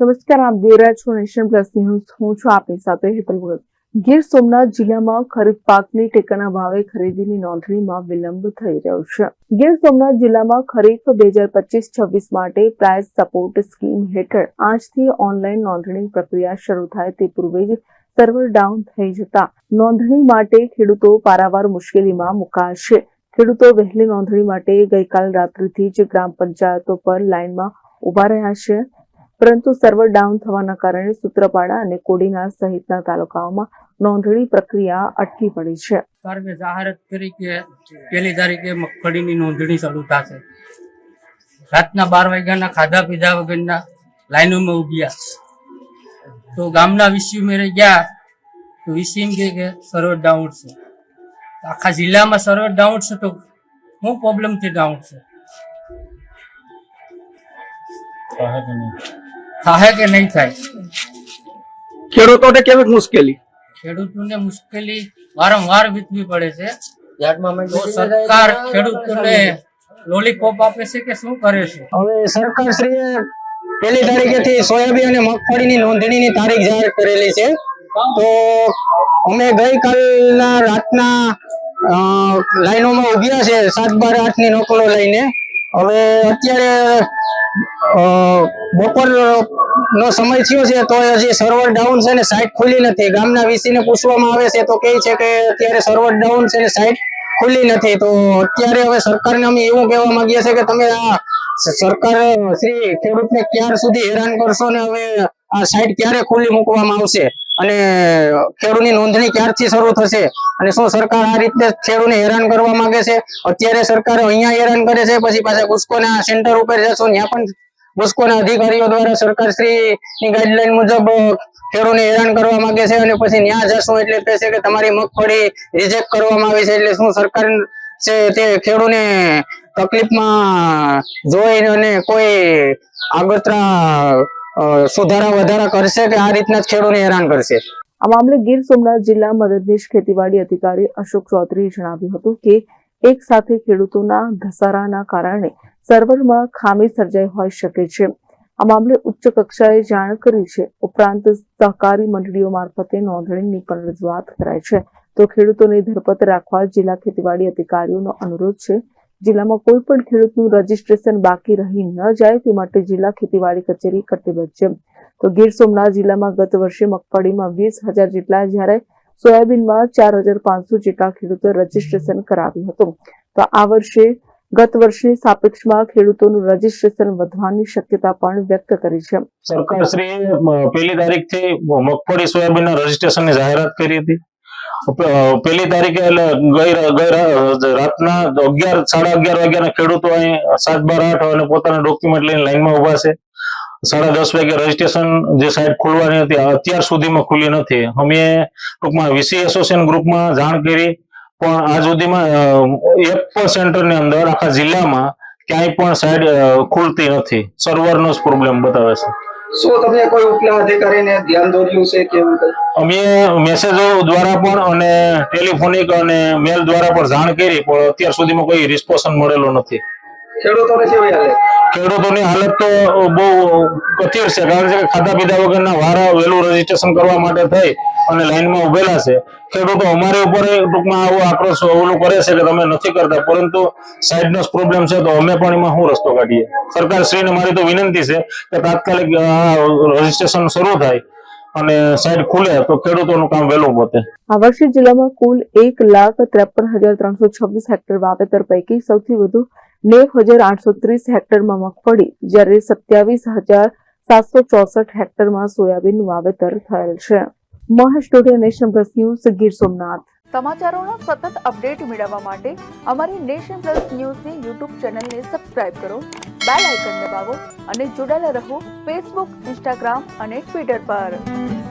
નમસ્કાર, આપ જોઈ રહ્યા છો નેશન પ્લસ ન્યૂઝ. હું છું આપની સાથે હેતલ ભગત. ગીર સોમનાથ જિલ્લામાં ખરીફ પાકની ટેકાના ભાવે ખરીદીની નોંધણીમાં વિલંબ થઈ રહ્યો છે. ગીર સોમનાથ જિલ્લામાં ખરીફ બે હજાર પચીસ છવ્વીસ માટે પ્રાઇસ સપોર્ટ સ્કીમ હેઠળ આજથી ઓનલાઈન નોંધણી પ્રક્રિયા શરૂ થાય તે પૂર્વે જ સર્વર ડાઉન થઈ જતા નોંધણી માટે ખેડૂતો પારાવાર મુશ્કેલીમાં મુકાશે. ખેડૂતો વહેલી નોંધણી માટે ગઈકાલ રાત્રિથી જ ગ્રામ પંચાયતો પર લાઇનમાં ઊભા રહ્યા છે. પરંતુ સર્વર ડાઉન થવાના કારણે સૂત્રપાડા અને કોડીનાર સહિતના તાલુકાઓમાં નોંધણી પ્રક્રિયા અટકી પડી છે. સરકારે જાહેરાત કરી કે પહેલી તારીખે મગફળીની નોંધણી શરૂ થશે. રાતના બાર વાગ્યાના ખાધા પીધા વગરના લાઈનોમાં ઉભ્યા તો ગામના વિસી મેરે ગયા તો વિસી એમ કહે કે સર્વર ડાઉન છે. આખા જિલ્લામાં સર્વર ડાઉન છે તો શું પ્રોબ્લેમથી ડાઉન છે? થાય કે નહીં થાય? ખેડૂતોને કેવી મુશ્કેલી? ખેડૂતોને મુશ્કેલી વારંવાર વીતવી પડે છે. તો સરકાર ખેડૂતોને લોલીપોપ આપે છે કે શું કરે છે? હવે સરકાર શ્રીએ પહેલી તારીખેથી સોયાબીન અને મગફળીની નોંધણીની તારીખ જાહેર કરેલી છે. તો અમે ગઈકાલના રાતના અ, લાઈનોમાં ઉભ્યા છે સાત બાર આઠની નોકરો લઈને. હવે અત્યારે બપોર નો સમય થયો છે, તો હજી સર્વર ડાઉન છે ને સાઇટ ખુલી નથી. ગામના વીસી ને પૂછવામાં આવે છે, તો કહે છે કે અત્યારે સર્વર ડાઉન છે ને સાઇટ ખુલી નથી. તો અત્યારે હવે સરકારને અમે એવું કહેવા માંગીએ છીએ કે તમે આ સરકાર, શ્રી ખેડૂતને ક્યાર સુધી હેરાન કરશો ને હવે આ સાઇટ ક્યારે ખુલ્લી મૂકવામાં આવશે? અને ખેડૂતની નોંધણી ક્યારથી શરૂ થશે? અને શું સરકાર આ રીતે ખેડૂતને હેરાન કરવા માંગે છે? અત્યારે સરકાર અહીંયા હેરાન કરે છે, પછી પાછા ગુસ્કોના સેન્ટર ઉપર જશો, ત્યાં પણ ગુસ્કોના અધિકારીઓ દ્વારા સરકાર શ્રી ની ગાઈડલાઈન મુજબ ખેડૂતને હેરાન કરવા માંગે છે અને પછી ત્યાં જશો એટલે કહેશે કે તમારી મગફળી રિજેક્ટ કરવામાં આવી છે એટલે શું સરકાર છે તે ખેડૂતને તકલીફમાં જોઈ અને કોઈ આગતરા સુધારા વધારા કરશે કે આ રીતના જ ખેડૂતને હેરાન કરશે? આ મામલે ગીર સોમનાથ જિલ્લા મદદનીશ ખેતીવાડી અધિકારી અશોક ચૌધરીએ જણાવ્યું હતું કે એક સાથે ખેડૂતોના ધસારાના કારણે સર્વરમાં ખામી સર્જાઈ હોઈ શકે છે. આ મામલે ઉચ્ચ કક્ષાએ જાણ કરી છે. ઉપરાંત સહકારી મંડળીઓ મારફતે નોંધણીની પણ રજૂઆત કરાઈ છે. તો ખેડૂતોને ધરપત રાખવા જિલ્લા ખેતીવાડી અધિકારીઓનો અનુરોધ છે. જિલ્લામાં કોઈ પણ ખેડૂતનું રજીસ્ટ્રેશન બાકી રહી ન જાય તે માટે જિલ્લા ખેતીવાડી કચેરી કટિબદ્ધ છે. તો ગીર સોમનાથ જિલ્લામાં ગત વર્ષે મગફળીમાં વીસ હજાર જેટલા જ્યારે સોયાબીનમાં ચાર હજાર પાંચસો જેટલા ખેડૂતો રજીસ્ટ્રેશન કરાવ્યું હતું. તો આ વર્ષે, ગત વર્ષની સાપેક્ષમાં ખેડૂતોનું રજીસ્ટ્રેશન વધવાની શક્યતા પણ વ્યક્ત કરી છે. સરકાર શ્રી પહેલી તારીખથી મગફળી સોયાબીન રજીસ્ટ્રેશનની રજીસ્ટ્રેશન જાહેરાત કરી હતી. પહેલી તારીખે એટલે ગઈ રાતના અગિયાર, સાડા અગિયાર વાગ્યાના ખેડૂતો અહીં સાત બાર આઠ અને પોતાના ડોક્યુમેન્ટ લઈને લાઈનમાં ઊભા છે. સાડા દસ વાગે રજીસ્ટ્રેશન જે સાઈટ ખોલવાની હતી અત્યાર સુધીમાં ખુલી નથી. અમે ટૂંકમાં વીસી એસોસિએશન ગ્રુપમાં જાણ કરી પણ આજ સુધીમાં એક પણ સેન્ટરની અંદર આખા જિલ્લામાં ક્યાંય પણ સાઈડ ખુલતી નથી. સર્વરનો જ પ્રોબ્લેમ બતાવે છે. શું તમે કોઈ ઉપલા અધિકારીને ધ્યાન દોર્યું છે કે અમે મેસેજો દ્વારા પણ અને ટેલિફોનિક અને મેલ દ્વારા પણ જાણ કરી પણ અત્યાર સુધીમાં કોઈ રિસ્પોન્સ મળેલો નથી. ખેડૂતોને કેવી હાલે ખેડૂતોની હાલત તો બહુ કથિર છે. કારણ કે ખાધા પીધા વગરના વારા વહેલું રજીસ્ટ્રેશન કરવા માટે થઈ અને લાઈનમાં ઉભેલા છે. ખેડૂતો અમારી ઉપર ટૂંકમાં આવો આક્રોશ ઓલું કરે છે કે તમે નથી કરતા. પરંતુ સાઈડનો પ્રોબ્લેમ છે તો અમે પણ એમાં શું રસ્તો કાઢીએ? સરકાર શ્રીને મારી તો વિનંતી છે કે તાત્કાલિક રજીસ્ટ્રેશન શરૂ થાય અને સાઈડ ખુલે તો ખેડૂતોનું કામ વહેલું પોતે. આ વર્ષે જિલ્લામાં કુલ એક લાખ ત્રેપન હજાર ત્રણસો છવ્વીસ હેક્ટર વાવેતર પૈકી સૌથી વધુ નેવ હજાર આઠસો ત્રીસ હેક્ટરમાં મગફળી, જ્યારે સત્યાવીસ હજાર સાતસો ચોસઠ હેક્ટરમાં સોયાબીનનું વાવેતર થયેલ છે. Mahesh Todiya nation plus news, Gir Somnath. સમાચારોના સતત અપડેટ મેળવવા માટે અમારી નેશન પ્લસ ન્યૂઝની યુટ્યુબ ચેનલને સબસ્ક્રાઇબ કરો, બેલ આઇકન દબાવો અને જોડાયેલા રહો ફેસબુક, ઇન્સ્ટાગ્રામ અને ટ્વિટર પર.